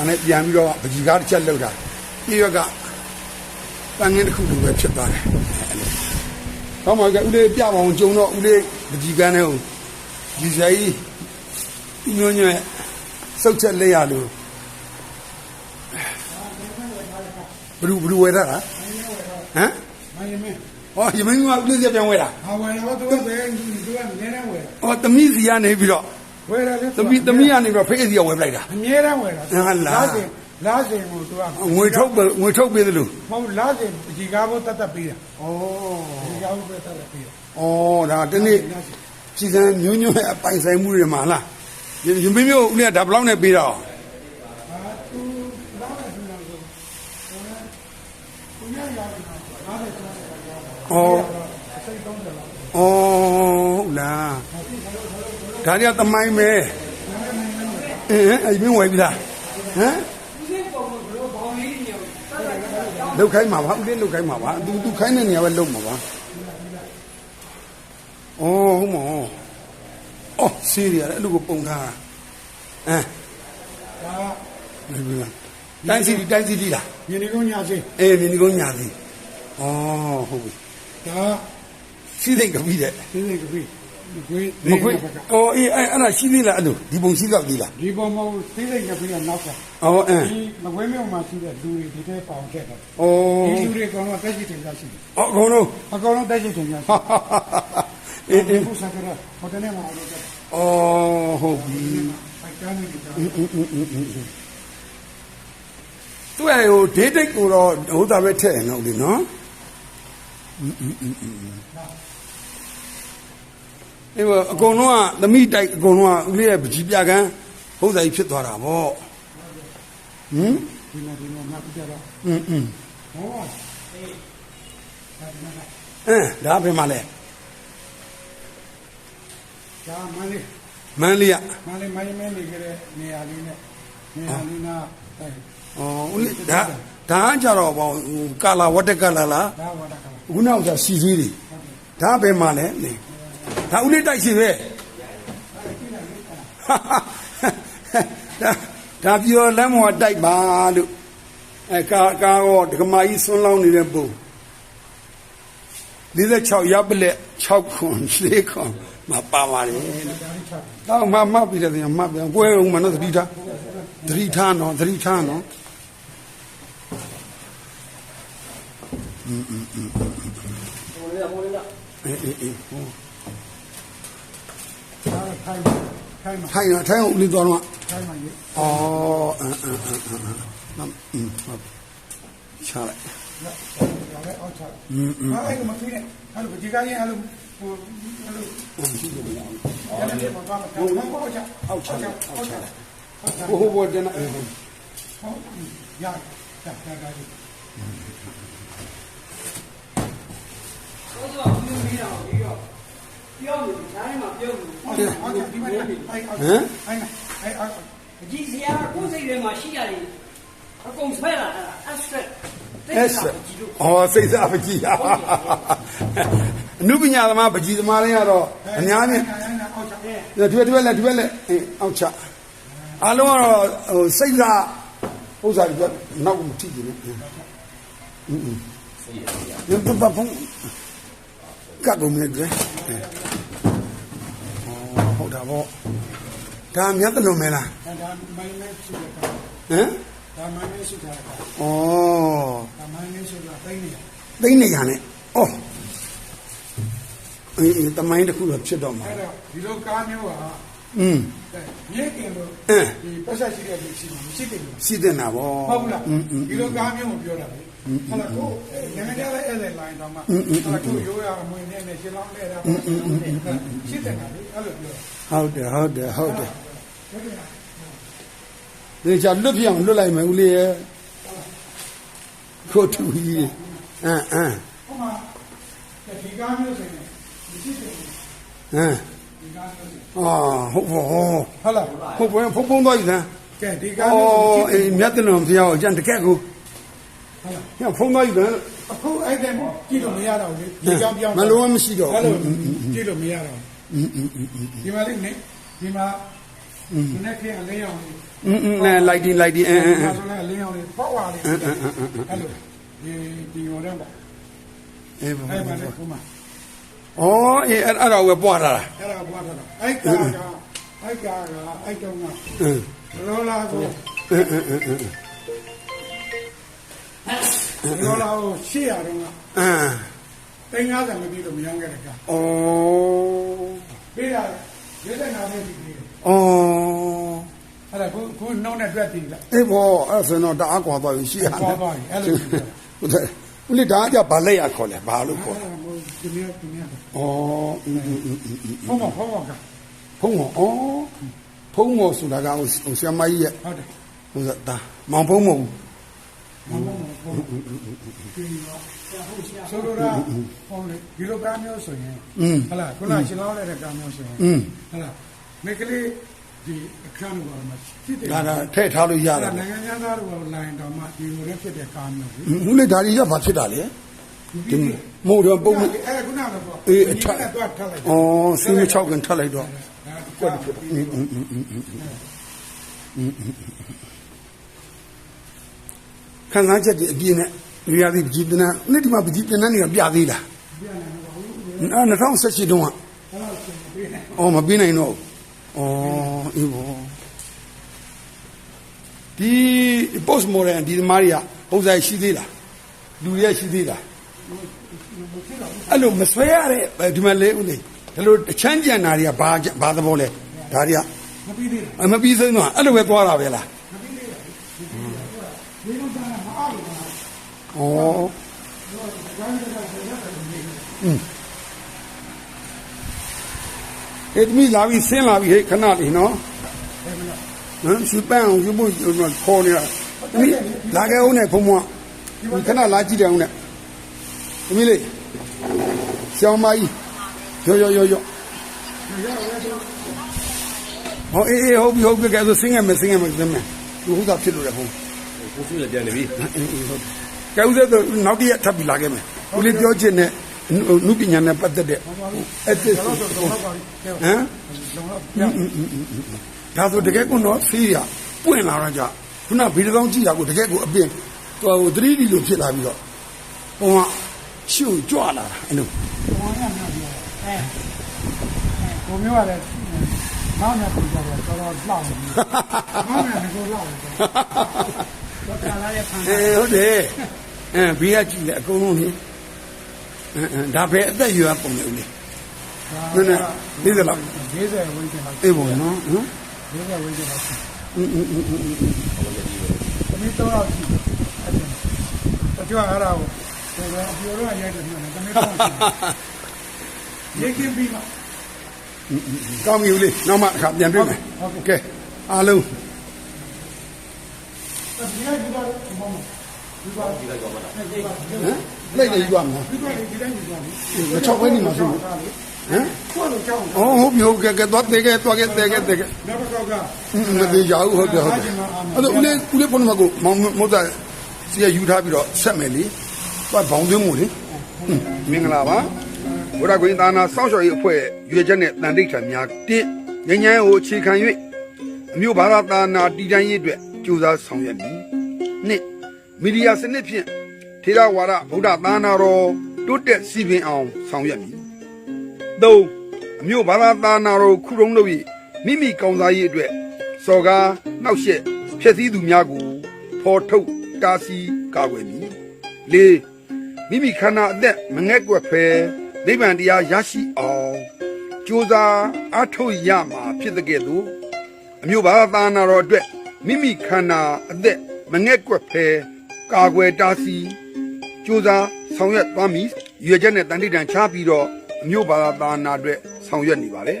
တာနဲ့ပြန်ပြီးတော့ပကြီးကားတစ်ချက်လောက်တာပြည့်ရွက်ကတန်ငင်းတစ်ခုလိုပဲဖြစ်သွားတယ်။ကောင်းပါကဦးလေးပြပါအောင်ကြုံတော့ဦးလေးပကြီးကန်းနဲ့ဒီဆိုင်ကြီးညွန့်ညွန့်စုတ်ချက်လက်ရလို့ဘလူဘလူဝယ်တာလားဟမ်မိုင်းမင်းဟောယမင်းကဦးလေးစီပြန်ဝယ်တာဟာဝယ်တော့သူကဘယ်သူကနည်းနည်းဝယ်ဟောသမီးစီကနေပြီးတော့ ဝယ်တယ်လေသမီးသမီးကနေပြီးတော့ဖိတ်စီကဝယ်ပလိုက်တာအမြဲတမ်းဝယ်တာဟာလားစဉ်လားစဉ်ကိုသူကငွေထုတ်ပဲငွေထုတ်ပေးသလိုမဟုတ်လားစဉ်ဒီကားဘုတ်တတ်တတ်ပေးတာဩဒီကားဘုတ်တတ်တတ်ပေးတာဩဒါတနေ့ပြည်စံညွညွအပိုင်ဆိုင်မှုတွေမှာလားယမင်းမျိုးဦးလေးကဒါဘယ်လောက်နဲ့ပေးတာဟာသူလားစဉ်ဆိုတော့ကိုရရတာလားစဉ်ဆိုတော့ဩစိတ်သုံးတယ်လားဩဟုတ်လား ဒါတွေကသမိုင်းပဲအင်းအဲ့မင်းဝယ်ပြီလားဟမ်လောက်ခိုင်းမှာပါဦးလေးလောက်ခိုင်းမှာပါသူသူခိုင်းတဲ့နေရာပဲလောက်မှာပါဩဟုတ်မောဩစီးရတယ်အဲ့လိုကိုပုံထားတာအမ်ဒါမင်းကတိုင်းစီတိုင်းစီလားညနေကုန်းညစဉ်အေးမြင်းဒီကုန်းညာစီဩဟုတ်ပြီဒါစီးသိမ့်ကပြီးတဲ့ဒီစိတ်ကပြီးခွေး မခွေဩအေးအဲ့အဲ့ဒါရှိသေးလားအဲ့လိုဒီပုံရှိတော့သေးလားဒီပုံမဟုတ်သိစိတ်ကပြီးတော့နောက်ကဩအင်းဒီမကွေးမြို့မှာရှိတဲ့လူတွေဒီထဲပေါင်ခဲ့တယ်ဩဒီလူတွေအကောင်လုံးတက်ရှိတင်ကြရှိတယ်အကုန်လုံးအကောင်လုံးတက်ရှိတင်ကြရှိဟာဟာဟာအေးအေးဘုရားကရဟိုတနေ့မှာအဲ့လိုတက်ဩဟုတ်ပြီအဲ့ကန်းနေကြတယ်သူ့ရဲ့ဟိုဒေးတိတ်ကိုတော့ဟိုတာပဲထည့်ရင်တော့လေနော်အေးဘော အဲအကုန်လုံးကသမီးတိုက်အကုန်လုံးကဦးလေးရဲ့ပကြီးပြကန်းဘုရားကြီးဖြစ်သွားတာဗောဟင်ဒီမှာဒီမှာငါပြတာအင်းအင်းဟောအဲဒါဘယ်မှာလဲဒါမန္လေးမန္လေးကမန္လေးမန္လေးမန္လေးကလေးနေရာလေးနဲ့နေရာလေးနာအဲအော်ဦးလေးဒါဒါကြတော့ဘောကာလာဝတ္တကလာလားဒါဝတ္တကလာခုနောက်ဆိုစီစည်းတွေဒါဘယ်မှာလဲနေ ဒါဦးလေးတိုက်စီပဲဒါဒါပြောလမ်းမော်တိုက်ပါလို့အဲကာကာရောဒကမာကြီးဆွန်းလောင်းနေတဲ့ပုံ46ရပ်ပလက်6ခွန်4ခွန်မပါပါလေတော့မမပြီးတယ်မပြန်ကွဲအောင်မနော်သတိထားသတိထားနော်သတိထားနော်အေးအေးအေးဟိုဒါ ထိုင်ထိုင်မှာထိုင်ရထိုင်အောင်ဦးလေးသွားတော့ထိုင်မှာရေအော်အမ်အမ်အမ်အမ်နမ်အင်းဟုတ်ချလိုက်လာလဲအောက်ချอืมအဲ့ကမသိနဲ့အဲ့လိုဒီကကြီးအဲ့လိုဟိုအဲ့လိုရှိတယ်ဗျာအဲ့လိုဘာမှမဟုတ်ဘူးအောက်ချအောက်ချလိုက်အောက်ချလိုက်ဟိုဟုတ်ဟိုဘောတန်းအေးဟုတ်ရတာတာတာဒီ ပြောင်းနေတိုင်းမှာပြောင်းနေဟုတ်တယ်ဟုတ်တယ်ဒီမှာအဲ့ဟမ်အဲ့အဲ့အကြီးစရာကိုယ်စိတ်ထဲမှာရှိရတယ်အကုန်ဆွဲလာတာအက်စက်အဲ့ဆက်အော်စိတ်စားပကြီးအနုပညာသမားပကြီးသမားလေးကတော့အများနဲ့ဒီဘက်ဒီဘက်လက်ဒီဘက်လက်အောက်ချအားလုံးကတော့ဟိုစိတ်စားဥစ္စာတွေနောက်မထိကြဘူးအင်းအင်းစိတ်ရရဘယ်ဘုံကတ်ကုန်မလဲ လုပ်တာပေါ့ဒါမြတ်တလုံးမဲလားဒါမိုင်းမဲရှိတယ်ဟမ်ဒါမိုင်းမဲရှိတာဩဒါမိုင်းမဲဆိုတာသိနေသိနေရနဲ့ဩအေးတမိုင်းတစ်ခုတော့ဖြစ်တော့မှာအဲ့တော့ဒီလိုကားမျိုးဟာอืมမြေကင်လို့ဒီပတ်ဆက်ရှိတဲ့လူရှိမှာမရှိတယ်ရှိတင်တာဗောဟုတ်လားဒီလိုကားမျိုးကိုပြောတာလေ ဟုတ်လားကိုနိုင်ငံခြားလည်းအဲ့လေလိုင်းတော့မှဟုတ်လားကိုရိုးရမွေနဲ့နဲ့ရှင်းလောင်းလဲတာရှိတယ်ကလေအဲ့လိုပြောဟုတ်တယ်ဟုတ်တယ်ဟုတ်တယ်ဒီချာလွတ်ပြအောင်လွတ်လိုက်မယ်ဦးလေးရဲ့ခိုးတူကြီးအမ်အမ်ဟိုမှာဒီကားမျိုးဆိုရင်မရှိတယ်ဟမ်ဒီကားမျိုးအာဟုတ်ဘောဟုတ်လားဟုတ်ဘောဖုံဖုံသွားပြီသမ်းကဲဒီကားမျိုးဆိုအော်အေးမြတ်တယ်လို့ဖျားအောင်ကြံတကက်ကိုဟုတ်လား ညဖုံသွားပြီသမ်း အခုအဲ့တဲ့ကြည့်လို့မရတော့ဘူးလေဒီကြောင်ပြောင်း မလုံးဝမရှိတော့ အဲ့လိုကြည့်လို့မရတော့ဘူးဒီမှာလေးနေဒီမှာ ဒီနေ့ခင်းအလင်းရောင်လေး อืมอืมနဲ့ lighting lighting အင်းအင်းအ ဒါ င်း ဆိုလည်းအလင်းရောင်လေးပေါက်သွားလေးအဲ့လိုဒီဒီရောတဲ့ပေါ့ အေးပါ အဲ့မှာလည်းခုမှ ဩအေးအဲ့အဲ့တော့ဝယ်ပွားတာလား အဲ့ဒါဘွားတော့အဲ့ကာကအဲ့ကာကအဲ့တုံးက အင်း လောလာကို ဒေါ်လာကို800တော့ကအင်းသိန်း50မပြည့်လို့မရောင်းခဲ့တဲ့ကဩပေးရရွေးတဲ့နာမည်ကြီးတယ်ဩအဲ့ဒါခုခုနှုတ်နဲ့တွက်ပြီလားအေးဘောအဲ့ဆိုတော့တအားကွာသွားပြီ800ကွာသွားပြီအဲ့လိုဟုတ်တယ်ဦးလေးဒါကဘာလဲရခေါ်လဲဘာလို့ခေါ်လဲဒီမျိုးဒီမျိုးဩဟုတ်ပါဟုတ်ပါဖုံးမော်ဩဖုံးမော်ဆိုတာကဟိုဆရာမကြီးရဲ့ဟုတ်တယ်ဟိုဒါမောင်ဖုံးမော် ဆိုလိုတာဟောလေဒီလိုကားမျိုးဆိုရင်ဟလာခုနရှင်လောင်းလိုက်တဲ့ကားမျိုးဆိုရင်ဟလာမိကလေးဒီအခန်းတော်မှာဖြစ်တယ်ဒါဒါထည့်ထားလို့ရတာနိုင်ငံသားတွေကလိုင်းတော်မှာဒီလိုလည်းဖြစ်တဲ့ကားမျိုးဘူးလေဒါကြီးကဘာဖြစ်တာလဲဒီမို့တော့ပုံအဲခုနကပေါ့အေးအထက်တော့ထပ်လိုက်ဩစင်း6ကန်ထပ်လိုက်တော့ကွက်ဖြစ်တာ ခန်းစားချက်ဒီအပြင်းနဲ့လူရသည်ပကြီးတနန်းနေ့ဒီမှာပကြီးတနန်းနေပြသေးလားအဲ2018တုန်းကအော်မပြနိုင်တော့ဩအေးဘောဒီ post modern ဒီသမားတွေကပုံစံရှိသေးလားလူတွေကရှိသေးလားအဲ့လိုမဆွဲရတဲ့ဒီမှာလေဦးလေးဒီလိုအချမ်းကြံတာတွေကဘာဘာသဘောလဲဒါတွေကမပြီးသေးဘူးအမပြီးဆုံးတော့အဲ့လိုပဲသွားတာပဲလား ဒီလိုသားမအားလို့ပါ ဩအဲ့ဒီမိလာပြီးဆင်းလာပြီးဟဲ့ခဏလေးနော်ဟမ်ရှူပန်းအောင်ရှူဖို့ခေါ်နေတာဒီမိလာခဲ့ဦးနဲ့ဖုံမဒီခဏလာကြည့်တယ်ဦးနဲ့ဒီမိလေးဆောင်းမကြီးရောရောရောရောဟောအေးအေးဟုတ်ပြီဟုတ်ပြီကဲဆိုဆင်းရမယ်ဆင်းရမယ်ဆင်းမယ်သူဟုတ်တာဖြစ်လို့ရဖုံးကိုစုလည်းပြန်နေပြီ ကဲဦးသက်တော့နောက်တစ်ရက်ထပ်ပြီးလာခဲ့မယ်ဦးလေးပြောချင်တဲ့နုပညာနဲ့ပတ်သက်တဲ့အဲ့ဒီဟမ်တော့တော့ပါပြီဟမ်လုံးတော့ဒါဆိုတကယ်ကတော့ဆေးရပွင့်လာတော့ကြခုနဗီဒီကောင်းကြည့်တာကိုတကယ်ကိုအပင်ဟို 3D လို့ဖြစ်လာပြီးတော့ဟိုကရှုပ်ကြွလာတာအဲ့လိုဘောင်းရမှာပြောအဲကိုမျိုးကလည်းမောင်းနေပြီတော့တော်တော်လှောက်နေမောင်းနေကိုလှောက်နေတော့ကာလာရဲ့ဖန် အဲဟုတ်တယ်အဲဘေးကကြည့်လေအကုန်လုံးလေဒါပဲအသက်ရွယ်ပုံလေးဦးလေနည်းနည်းလေးစလောက်40ဝန်းကျင်လောက်အေးပေါ့နော်ဟမ်40ဝန်းကျင်လောက်အင်းအင်းအင်းအင်းအမေတော့ရှိတယ်အကျွမ်းအားရအောင်ဒါကအပြိုတော့ရိုက်တယ်ဒီမှာတမေတော့ရှိတယ်ရေးကင်းပြီးမှကောင်းပြီဦးလေးနောက်မှအခါပြန်ပြမယ်ဟုတ်ကဲအားလုံး ဒီလိုက်ဒီတော့ဘောင်းဒီပါဒီလိုက်ပါမလားဒီပါဒီဟမ်လိုက်နေယူရမလားဒီပါဒီတိုင်းဒီပါမချောက်ဘဲနေမှာဆိုဟမ်ကိုလိုကြောင်းအော်ဟုတ်ပြီဟုတ်ကဲ့ကဲသွားသေးကဲသွားကဲသေးကဲသေးကဲနောက်တစ်ခေါက်ကမသေးကြဘူးဟုတ်တယ်ဟုတ်တယ်အဲ့တော့ဦးလေးဦးလေးဖုန်းနံပါတ်ကိုမောင်မောသားစီကယူထားပြီးတော့ဆက်မယ်လေသွားဘောင်သွင်းမို့လေမင်္ဂလာပါဘုရားကွင်းသာနာစောင့်ရှောက်ရေးအဖွဲ့ရွေချက်နဲ့တန်တိတ်ထံများတစ်ငញ្ញမ်းကိုအခြေခံ၍အမျိုးဘာသာသာနာတည်တံ့ရေးအတွက် ကြိုးစားဆောင်ရွက်မည်နှစ်မီဒီယာစနစ်ဖြင့်ထေရဝါဒဗုဒ္ဓသာနာတော်တိုးတက်စီပင်အောင်ဆောင်ရွက်မည်သုံးအမျိုးဘာသာသာနာတော်ခုတုံးလို့၏မိမိကောင်းစားရေးအတွက်စော်ကားနှောက်ယှက်ဖျက်ဆီးသူများကိုဖော်ထုတ်တားဆီးကာကွယ်မည်လေးမိမိခန္ဓာအသက်မငဲ့ကွက်ဖဲနိဗ္ဗာန်တရားရရှိအောင်ကြိုးစားအားထုတ်ရမှာဖြစ်တဲ့ကဲ့သို့အမျိုးဘာသာသာနာတော်အတွက် မိမိခန္ဓာအသက်မငဲ့ကွက်ဖဲကာကွယ်တားဆီးကြိုးစားဆောင်ရွက်သွားမည်ရွေချက်နဲ့တန်တိတန်ချပြီးတော့အမျိုးဘာသာသာနာအတွက်ဆောင်ရွက်နေပါတယ်